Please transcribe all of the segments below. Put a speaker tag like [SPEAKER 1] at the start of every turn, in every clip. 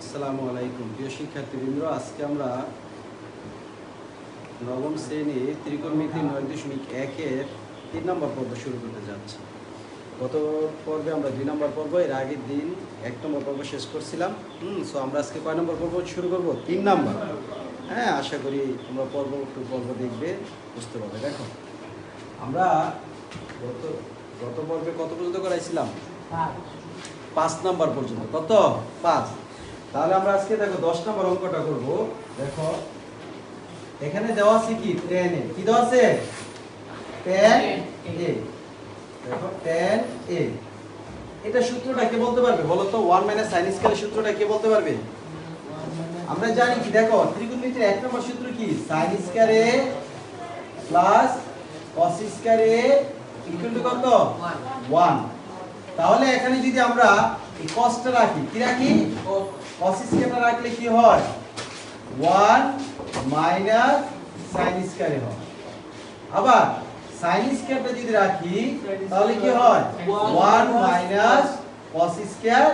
[SPEAKER 1] আসসালামু আলাইকুম প্রিয় শিক্ষার্থীবৃন্দ, আজকে আমরা নবম শ্রেণি ত্রিকোণমিতি নয় দশমিক একের তিন নম্বর পর্ব শুরু করতে যাচ্ছি। গত পর্বে আমরা দুই নম্বর পর্ব, এর আগের দিন এক নম্বর পর্ব শেষ করছিলাম। হুম সো আমরা আজকে কয় নম্বর পর্ব শুরু করব? তিন নম্বর। হ্যাঁ আশা করি তোমরা পর্ব পর্ব দেখবে, বুঝতে পারবে। দেখো, আমরা গত গত পর্বে কত পর্যন্ত করাইছিলাম?
[SPEAKER 2] পাঁচ।
[SPEAKER 1] নাম্বার পর্যন্ত কত? পাঁচ। তাহলে আমরা আজকে দেখো দশ নম্বর অঙ্কটা করব। দেখো এখানে দেওয়া আছে কি? টেন এ কি দেওয়া আছে? টেন এ দেখো টেন এ এটা সূত্রটা কে বলতে পারবে বলো তো? ওয়ান মাইনাস সাইন স্কয়ারের সূত্রটা কে বলতে পারবে? আমরা জানি কি? দেখো ত্রিকোণমিতির এক নম্বর সূত্র কি? Sine square A plus cos square A equal to কত?
[SPEAKER 2] ওয়ান।
[SPEAKER 1] ওয়ান তাহলে এখানে যদি আমরা এই কসটা রাখি, কি রাখি? কস স্কয়ারটা রাখলে কি হয়? 1 মাইনাস sin স্কয়ারে হয়। আবার sin স্কয়ারটা যদি রাখি, তাহলে কি হয়? 1 মাইনাস cos স্কয়ার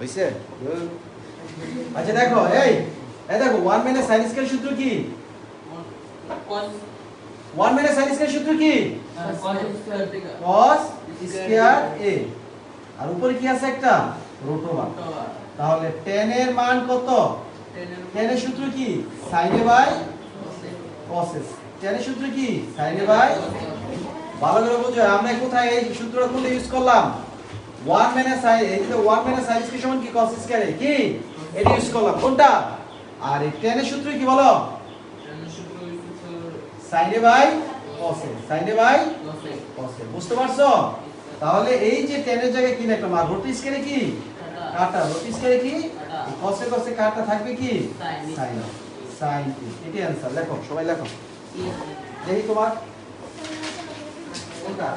[SPEAKER 1] হইছে? আচ্ছা দেখো, এই এই দেখো 1 মাইনাস sin স্কয়ার সূত্র কি?
[SPEAKER 2] কোন
[SPEAKER 1] 1 মাইনাস sin স্কয়ার সূত্র কি cos স্কয়ার a আর উপরে কি আছে একটা? রুট ওভার তাহলে 10 এর মান কত? 10 এর সূত্র কি? Sin a by cos a 10 এর সূত্র কি? Sin a বাই ভালো করে বুঝো আমরা কোথায় এই সূত্রটা কোনটা ইউজ করলাম? 1 মাইনাস sin এই যে 1 মাইনাস sin স্কয়ার সমান কি? Cos স্কয়ার a কি? এটা ইউজ করলাম। কোনটা? আর এই 10 এর সূত্র কি বলো? Sin by a sin by cos বুঝতে পারছ? তাহলে এই যে টেনের জায়গায় কি লিখলাম আর রুট স্কয়ারে কি? কাটা। রুট স্কয়ারে কি? কসে কসে কাটা থাকবে কি? সাইন সাইন এটি आंसर লেখো সবাই লেখো। দেখি তোমার। কোনটা?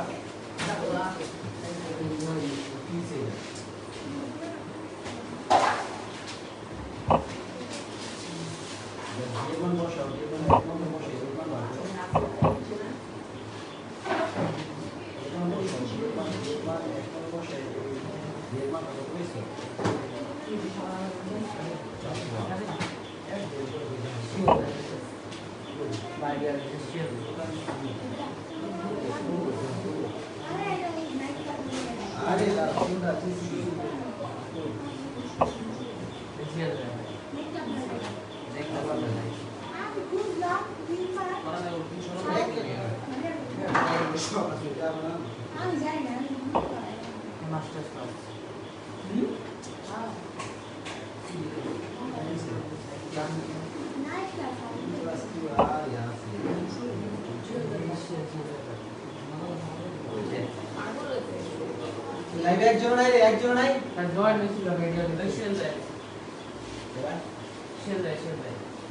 [SPEAKER 1] আরে না কোনটা লাইভে একজন নাই রে একজন নাই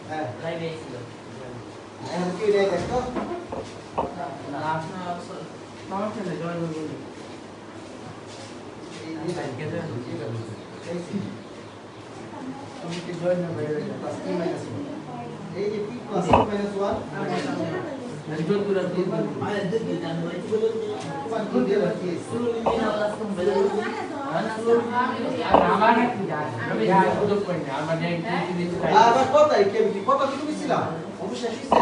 [SPEAKER 1] হ্যাঁ এখন কি রে দেখো এই যে পি প্লাস মাইনাস 1 কোন দিয়ে রাখি আবার কত তারিখ কেমনি কত কি তুমি ছিলা অবশ্যই আসিছে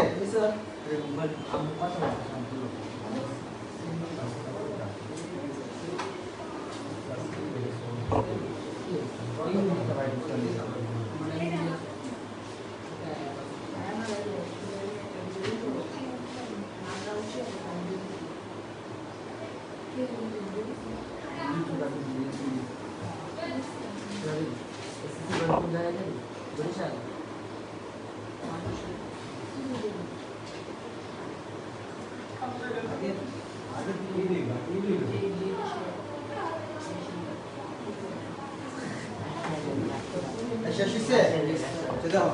[SPEAKER 1] আগে আগে কি দিবা কি দিবা এসে আসিছে আচ্ছা দাও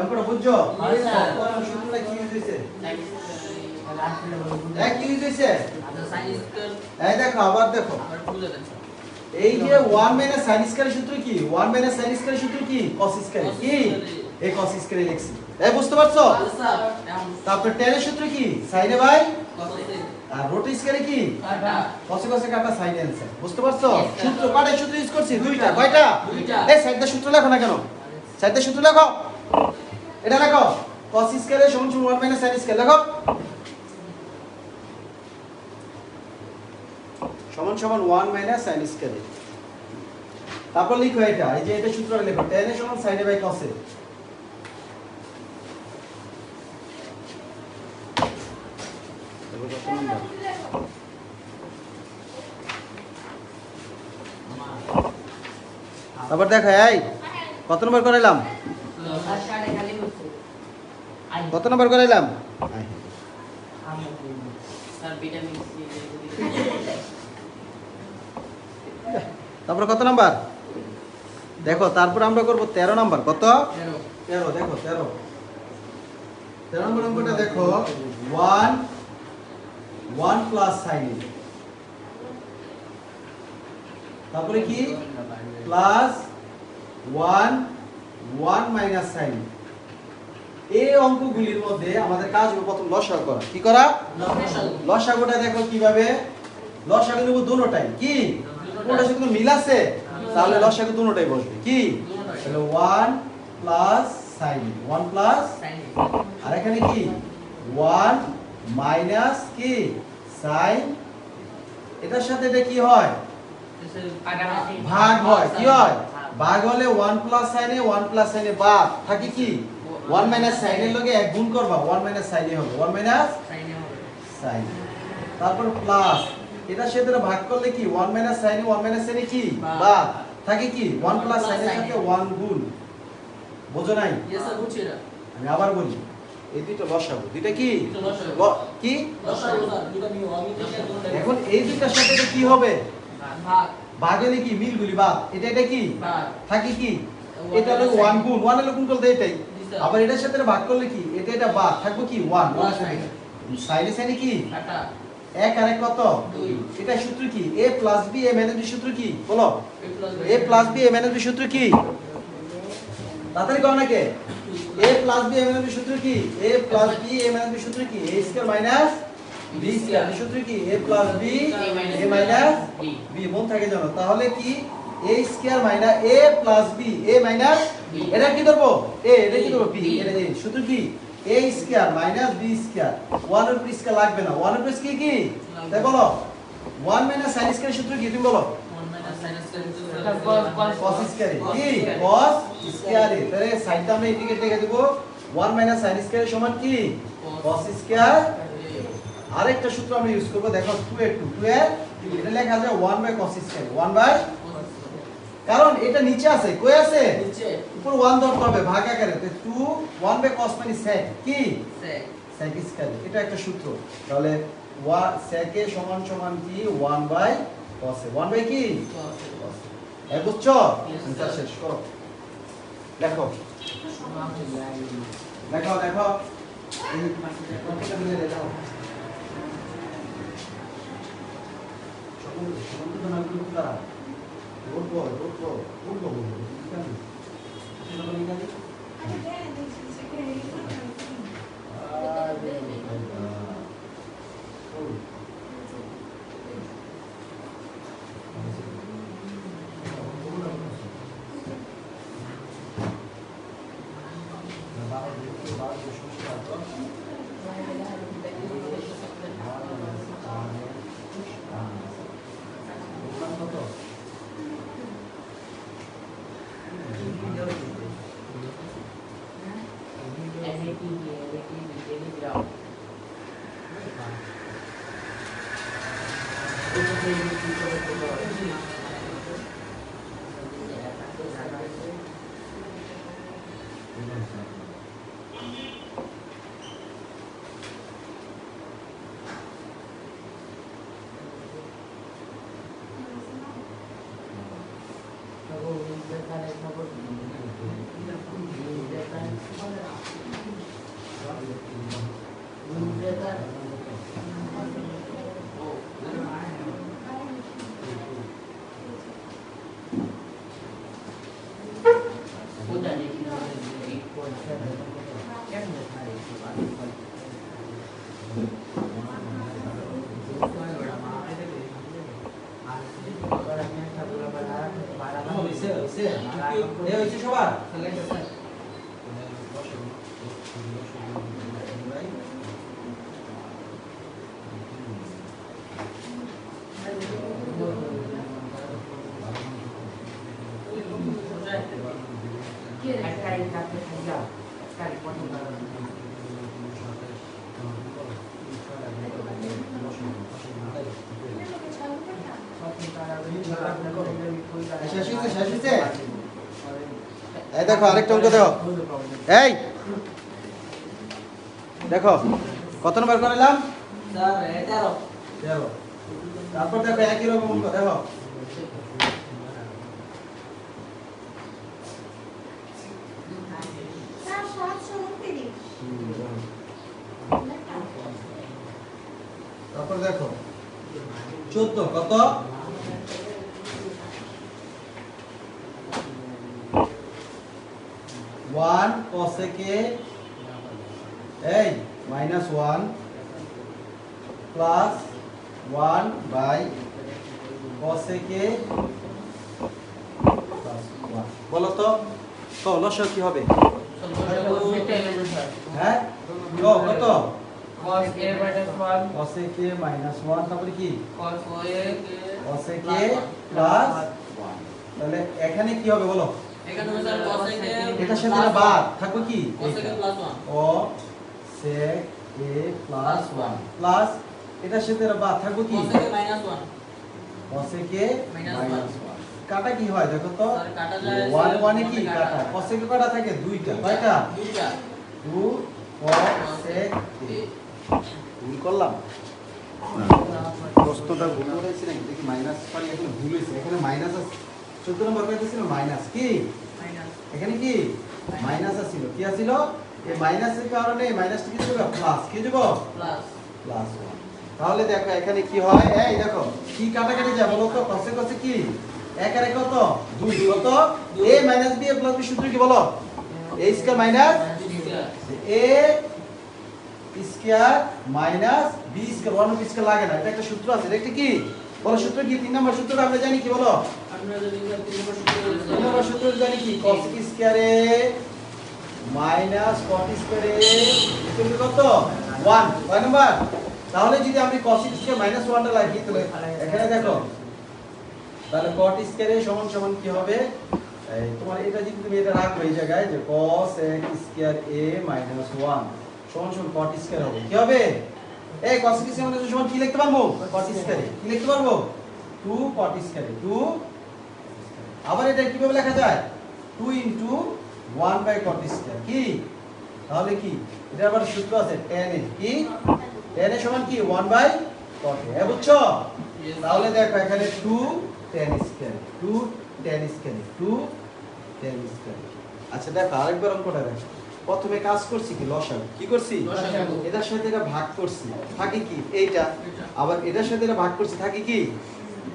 [SPEAKER 1] এখন বুঝছ?
[SPEAKER 2] sir.
[SPEAKER 1] সূত্রটা কি হইছে এক কি ইউজ হইছে এই দেখো আবার দেখো। এই যে 1 মাইনাস sin স্কয়ারের সূত্র কি? 1 মাইনাস sin স্কয়ারের সূত্র কি? Cos স্কয়ার কি? এই cos স্কয়ারে লিখছি। এই বুঝতে পারছ? তারপর tan এর সূত্র কি? Sin এ বাই
[SPEAKER 2] কসে
[SPEAKER 1] আর রুট স্কয়ারে কি? cos cos কাটা sin অ্যানসার বুঝতে পারছ? সূত্র কয়টা সূত্র ইউজ করছি দুইটা কয়টা?
[SPEAKER 2] দুইটা।
[SPEAKER 1] এই সাইডটা সূত্র লেখো না কেন? সাইডটা সূত্র লেখো। এটা লেখো। cos স্কয়ারে সমান সমান 1 মাইনাস sin স্কয়ার লেখো। সমান সমান 1 মাইনাস sin স্কয়ারে তারপর লিখো এটা। এই যে এটা সূত্র লেখো। tan এর সমান sin বাই cos এ দেখো কত নম্বর তারপর দেখো এই কত নম্বর করাইলাম কত নম্বর করাইলাম তারপর কত নাম্বার? দেখো তারপর আমরা করব তেরো নাম্বার কত?
[SPEAKER 2] তেরো।
[SPEAKER 1] তেরো দেখো তেরো। তেরো নম্বর অঙ্কটা দেখো ওয়ান ওয়ান প্লাস সাইন তারপরে কি? Plus one one minus sine. এই অঙ্কগুলির মধ্যে আমাদের কাজ হলো প্রথম লসাগু করা। কি করা? লসাগুটা দেখো কীভাবে? লসাগু নেব দুটোটাই কি? কোনটার সাথে কোনো মিল আছে? তাহলে লসাগু দুটোটাই বসবে। কি? তাহলে one plus sine. One plus আর এখানে কি? ওয়ান মাইনাস কি? সাইন? এটার সাথে এটা কি হয়? ভাগ হয়। কি হয়? ভাগ হলে ওয়ান প্লাস সাইনে ওয়ান প্লাস সাইনে বাদ। থাকে কি? ওয়ান মাইনাস সাইনের লগে এক গুণ করবা। ওয়ান মাইনাস সাইনে হবে। One minus sine. তারপর প্লাস। এটার সাথে এটা ভাগ করলে কি? ওয়ান মাইনাস সাইনে ওয়ান মাইনাস সাইনে কি?
[SPEAKER 2] বাদ।
[SPEAKER 1] থাকে কি? ওয়ান প্লাস
[SPEAKER 2] plus
[SPEAKER 1] সাইনের সাথে
[SPEAKER 2] এ।
[SPEAKER 1] ওয়ান গুণ। বোঝো নাই? আমি আবার বলি। এই দুইটা লসাগু দুইটা কি? কি? এখন এই দুইটার সাথে কি হবে?
[SPEAKER 2] ভাগ।
[SPEAKER 1] হলে কি? মিলগুলি বাদ এটা এটা কি? থাকে কি? এটা হলো ওয়ান গুণ ওয়ান হলো গুণ করতে এটাই? আবার এটার সাথে ভাগ করলে কি? এটা এটা বাদ থাকবে কি? ওয়ান। সাইডে। সাইডে। কি? এক আর এক কত? এটা সূত্র কি? a plus b a minus সূত্র কি? বলো।
[SPEAKER 2] a plus
[SPEAKER 1] b a minus সূত্র কি? তাড়াতাড়ি কও নাকি a plus b a minus সূত্র কি? A প্লাস b a সূত্র কি? A square minus b square সূত্র কি? A plus b a minus
[SPEAKER 2] b
[SPEAKER 1] b মন থাকে জানো তাহলে কি? A square minus a plus b a
[SPEAKER 2] minus
[SPEAKER 1] এটা কি করব a এটা কি করব b এটা a সূত্র কি? A square minus b square 1 এর উপর স্কয়ার লাগবে না। 1 এর উপর কি? কি তাই বলো। 1 মাইনাস sin স্কয়ার সূত্র কি? তুমি বলো।
[SPEAKER 2] 1 minus sin square
[SPEAKER 3] Sir, cos- cos-
[SPEAKER 1] cos
[SPEAKER 2] square
[SPEAKER 1] কি? cos স্কয়ার তাহলে সাইডটা আমরা ইন্ডিকেট লিখে দেব। 1 sin স্কয়ার সমান কি? Cos স্কয়ার আরেকটা সূত্র আমরা ইউজ করব। দেখো 2 এর 2 2 এর। এটা লেখা যায় 1 বাই cos স্কয়ার 1 বাই কারণ এটা নিচে আছে। কই আছে?
[SPEAKER 2] নিচে।
[SPEAKER 1] উপর 1 ধরতে হবে ভাগ আকারে। তো 2 1 বাই cos মানে sec কি?
[SPEAKER 2] sec
[SPEAKER 1] sec স্কয়ার এটা একটা সূত্র। তাহলে sec এ সমান সমান কি? 1 বাই cos এ। 1 বাই কি?
[SPEAKER 2] cos
[SPEAKER 1] এ বুঝছ
[SPEAKER 2] Yes,
[SPEAKER 1] আনসার
[SPEAKER 2] sir.
[SPEAKER 1] শেষ করো লেখো লেখো লেখো এই কম্পিউটার দিয়ে লেখো সকল সকল নামগুলো কি দ্বারা উঠবো উঠবো উঠবো বলব ইত্যাদি ご説明に行っていただけたら。Deu, deixa eu chamar. এই দেখো আরেকটা অঙ্ক দেখো। এই! দেখো কত নম্বর করালাম তারপর দেখো একই রকম অঙ্ক দেখো। তারপর দেখো চোদ্দ কত? ওয়ান কসেকে এই minus one plus one by কসেকে বলো তো তো লসক কি হবে? হ্যাঁ? তারপরে কি? তাহলে এখানে কি হবে বলো?
[SPEAKER 2] এখানে হবে স্যার cosec এর
[SPEAKER 1] এটার সাথে বাদ থাকবে কি?
[SPEAKER 2] cosec এর plus one।
[SPEAKER 1] ও sec a প্লাস 1 প্লাস এটার সাথে বাদ থাকবে কি?
[SPEAKER 2] cosec এর minus one।
[SPEAKER 1] cosec a
[SPEAKER 2] Minus
[SPEAKER 1] minus 1 কাটা কি হয় দেখো তো?
[SPEAKER 2] স্যার কাটা যায়
[SPEAKER 1] 1 1 এ কি?
[SPEAKER 2] কাটা।
[SPEAKER 1] কাটা। কটা থাকে দুইটা কয়টা
[SPEAKER 2] দুইটা।
[SPEAKER 1] 2 cosec ভুল করলাম প্রশ্নটা ভুল করেছি নাকি দেখি মাইনাস পারি এখানে ভুল হয়েছে এখানে মাইনাস 14 নম্বর পাইতেছিল মাইনাস কি। এখানে কি? মাইনাস আছিল। কি আছিল? এই মাইনাসের কারণে মাইনাসটা কি যাবে প্লাস। কি যাব
[SPEAKER 2] Plus।
[SPEAKER 1] প্লাস তাহলে দেখো এখানে কি হয়? এই দেখো কি কাটাকাটি যায় বলো তো? কি? এক আর এক কত? দুই। কত? A minus B plus B সূত্র কি বলো? A square minus A square minus B square one square লাগে না। এটা একটা সূত্র আছে। এটা কি? বলো সূত্র কি? তিন নম্বর সূত্রটা আমরা জানি কি বলো?
[SPEAKER 2] নম্বর
[SPEAKER 1] মাইনাস cot স্কয়ারে ইকুয়াল কত? 1 কয় নাম্বার? তাহলে যদি আমি cos মাইনাস 1 টা লাগি তাহলে এখানে দেখো, তাহলে cot স্কয়ারে সমান সমান কি হবে? তোমার এটা যদি তুমি এটা রাখো এই জায়গায় যে cos x square a minus 1 সমান সমান cot স্কয়ার হবে? কি হবে? এই cos স্কয়ার মানে সমান কি লিখতে পারব? cot স্কয়ারে। কি লিখতে পারব? 2 cot স্কয়ারে। 2 আবার এটা কীভাবে লেখা যায়? 2 ইনটু 1 বাই cot স্কয়ার কি? তাহলে কি? এটা আবার সূত্র আছে tan এ কি? tan এ সমান কি? 1 বাই cot এ বুঝছ? তাহলে দেখো এখানে 2 tan square 2 tan square 2 tan square আচ্ছা দেখো আরেকবার অঙ্কটা দেখো। প্রথমে কাজ করছি কি? লসাগু। কি করছি। এটার সাথে এটা ভাগ করছি। থাকে কি? এইটা। আবার এটার সাথে এটা ভাগ করছি। থাকে কি?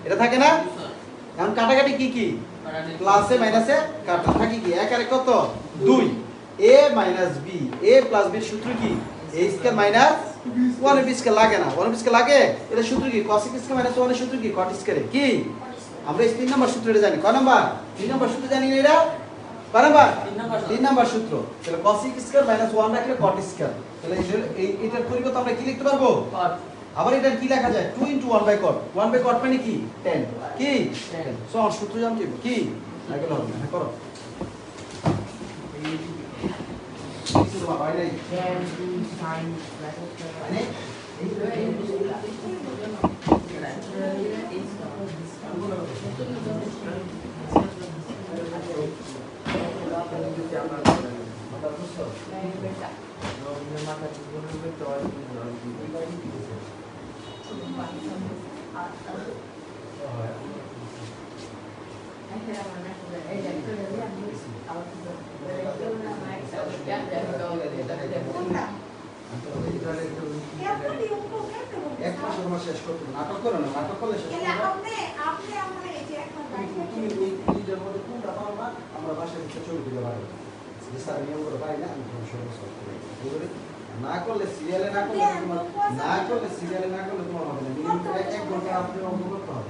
[SPEAKER 1] এটা থাকে না? এখন কাটাকাটি কি কি। প্লাসে মাইনাসে কাটা থাকি কি? এক আর কত? দুই। A minus B A plus বির সূত্র কি? A square minus one B square লাগে না। ওয়ান বি স্কয়ার লাগে? এটা সূত্র কি? cos স্কয়ার মাইনাস ওয়ান সূত্র কি? cot স্কয়ারে কি? আমরা এই তিন নম্বর সূত্রটা জানি। কয় নাম্বার? তিন নম্বর সূত্র জানি না এটা? নাম্বার?
[SPEAKER 2] তিন নম্বর সূত্র।
[SPEAKER 1] সূত্র তাহলে cos স্কয়ার মাইনাস ওয়ান রাখলে cot স্কয়ার তাহলে এটার- পরিবর্তে আমরা কি লিখতে পারব। আবার এটা কি লেখা যায়? 2 into 1 by cot. 1 by cot মানে কি? 10 কি?
[SPEAKER 2] 10
[SPEAKER 1] সো সূত্র জানতে হবে। কি? এগুলো হবে। না হ্যাঁ, করো। কিছু শেষ করতে নাটক করো নাটক করলে শেষ তুমি আমরা বাসায় ছবি তুলে পারব যে স্যার নিয়ম করে পাই না আমি তোমার সঙ্গে সলভ করে দেবো। বুঝলে? না করলে সিরিয়ালে না করলে তোমার না করলে সিরিয়ালে না করলে তোমার হবে না। মিনিমাম এক ঘণ্টা আপনি অঙ্ক করতে হবে।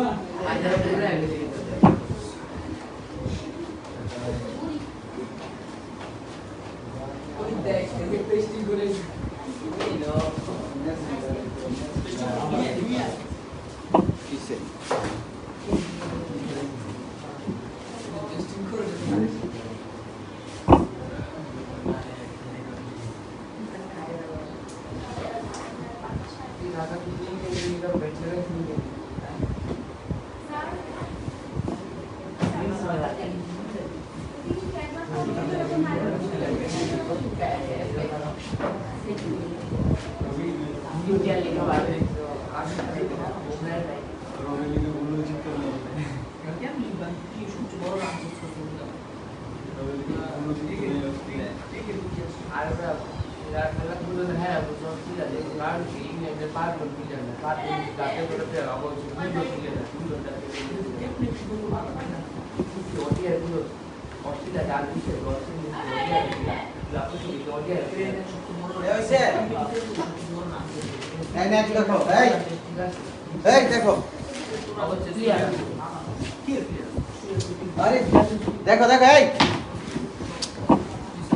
[SPEAKER 1] I don't know. এই next দেখো, এই, দেখো। আরে, দেখো দেখো এই।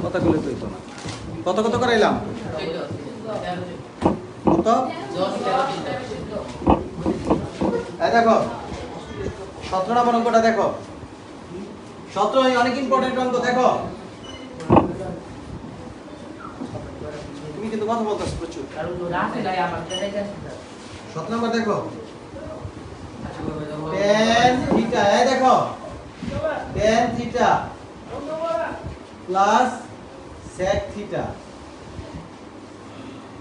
[SPEAKER 1] কত কত কত করাইলাম কত? এই দেখো সতেরো নম্বর অঙ্কটা দেখো। সতেরো অনেক ইম্পর্টেন্ট অঙ্ক দেখো তুমি কিন্তু কথা বলতেছো প্রচুর। নম্বর দেখো। টেন থিটা এই দেখো। Theta plus sec theta.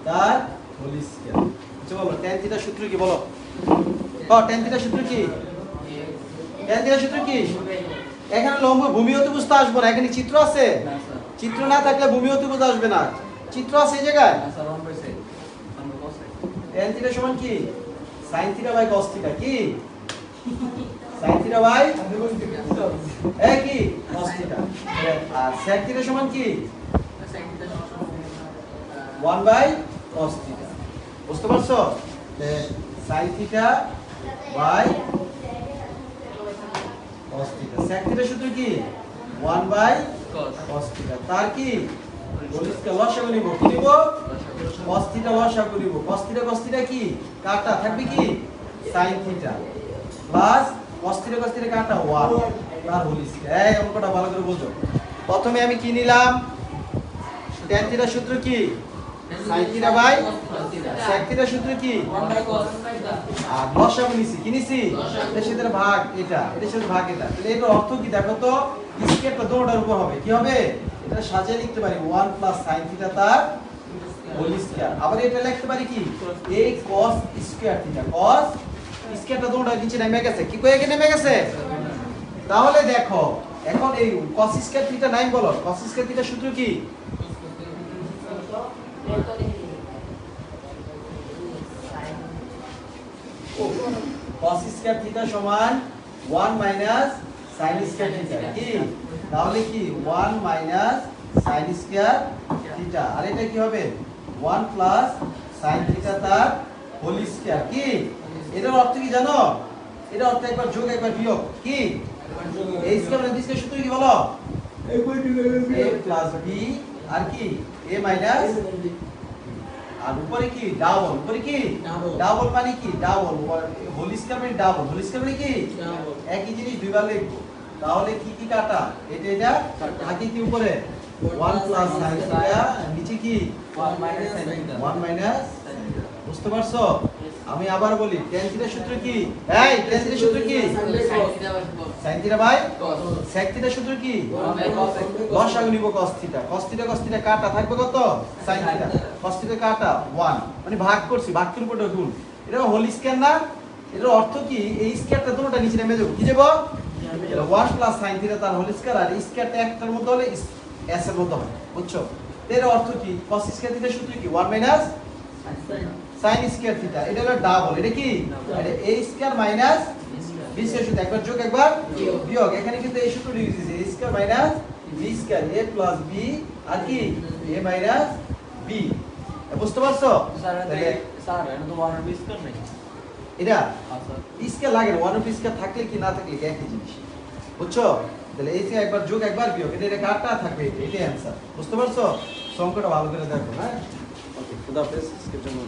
[SPEAKER 1] তার হোল স্কয়ার আচ্ছা বলো টেন থিটা সূত্র কি বলো? ও টেন থিটা সূত্র কি? টেন থিটা সূত্র কি? এখানে লম্ব ভূমি অতিভুজ আসবে না। এখানে চিত্র আছে। চিত্র না থাকলে ভূমি অতিভুজ আসবে না। চিত্র আছে এই জায়গায়? টেন থিটা সমান কি? Sin theta by cos theta কি? Sin থিটা বাই এ কি? Cos থিটা আর sec থিটা সমান কি? 1 বাই cos থিটা বুঝতে পারছ? sin theta by cos theta sec theta সূত্র কি? 1 বাই cos থিটা তার কি? নিব, কি থিটা কি? কাটা থাকবে কি? sin theta. প্লাস কাটা 1 তার বলিস এই অঙ্কটা ভালো করে প্রথমে আমি কি নিলাম? থিটা সূত্র কি? sin থিটা বাই থিটা সূত্র কি? আর কি নিছি? ভাগ এটা ভাগ এটা। তাহলে অর্থ কি? দেখো তো স্কয়ারটা উপর হবে। কি হবে? এটা সাজিয়ে লিখতে পারি। 1 প্লাস sin থিটা তার হোল স্কয়ার। আবার এটা লিখতে পারি কি? a cos square theta. cos স্কয়ারটা দোটার নিচে নেমে গেছে। কি কয়ে নেমে গেছে? তাহলে দেখো, এখন এই cos স্কয়ার থিটা নাই বলো। cos স্কয়ার থিটা সূত্র কি? cos স্কয়ার থিটা সমান 1 মাইনাস sin স্কয়ার থিটা। কি? তাহলে কি 1 মাইনাস sin স্কয়ার থিটা আর এটা কি হবে? 1 প্লাস sin থিটা তার হোল স্কয়ার কি? এটার অর্থ কি জানো? এটার অর্থ একবার যোগ একবার বিয়োগ। কি? এই স্কয়ার মানে স্কয়ার সূত্র কি বলো? A প্লাস b আর কি? A মাইনাস আর উপরে কি? ডাবল উপরে কি? ডাবল মানে কি? ডাবল হোল স্কয়ার মানে ডাবল হোল স্কয়ার মানে কি? একই জিনিস দুইবার লিখব। তাহলে কি কি কাটা? এটা এটা থাকে কি উপরে? 1 প্লাস sin থিটা নিচে কি? 1 মাইনাস বুঝতে পারছ? আমি আবার বলি tan থিটা সূত্র কি? এই tan থিটা সূত্র কি? Sin theta by sec theta সূত্র কি? লসাগু নিব cos theta cos theta cos theta কাটা থাকবে কত? Sin থিটা cos থিটা কাটা 1 মানে ভাগ করছি ভাগের উপরে গুণ। এটা হোল স্কয়ার না? এটার অর্থ কি? এই স্কয়ারটা দুটোটা নিচে নেমে যাবে কি যাব ওয়ান প্লাস সাইন থিটা তার হোল স্কয়ার আর স্কয়ারটা একটার মধ্যে হলে এস এর মধ্যে হয় বুঝছ? এর অর্থ কি? cos স্কয়ার থিটা সূত্র কি? 1 মাইনাস sin স্কয়ার থিটা এটা হলো ডাবল এটা কি? এটা a square minus b square সূত্র একবার যোগ একবার
[SPEAKER 2] বিয়োগ।
[SPEAKER 1] এখানে কিন্তু এই সূত্র ইউজ হয়েছে a square minus b square a plus b আর কি? a মাইনাস b বুঝতে পারছ? তাহলে এটা স্কেল লাগে না ওয়ান অফ স্কেল থাকলে কি না থাকলে কি একই জিনিস? বুঝছ? তাহলে এই যে একবার যোগ একবার বিয়োগ এটা এটা কারটা থাকবে? এটা এটাই অ্যান্সার বুঝতে পারছ? সংখ্যাটা ভালো করে দেখো হ্যাঁ? ওকে খুদা হাফেজ আজকের জন্য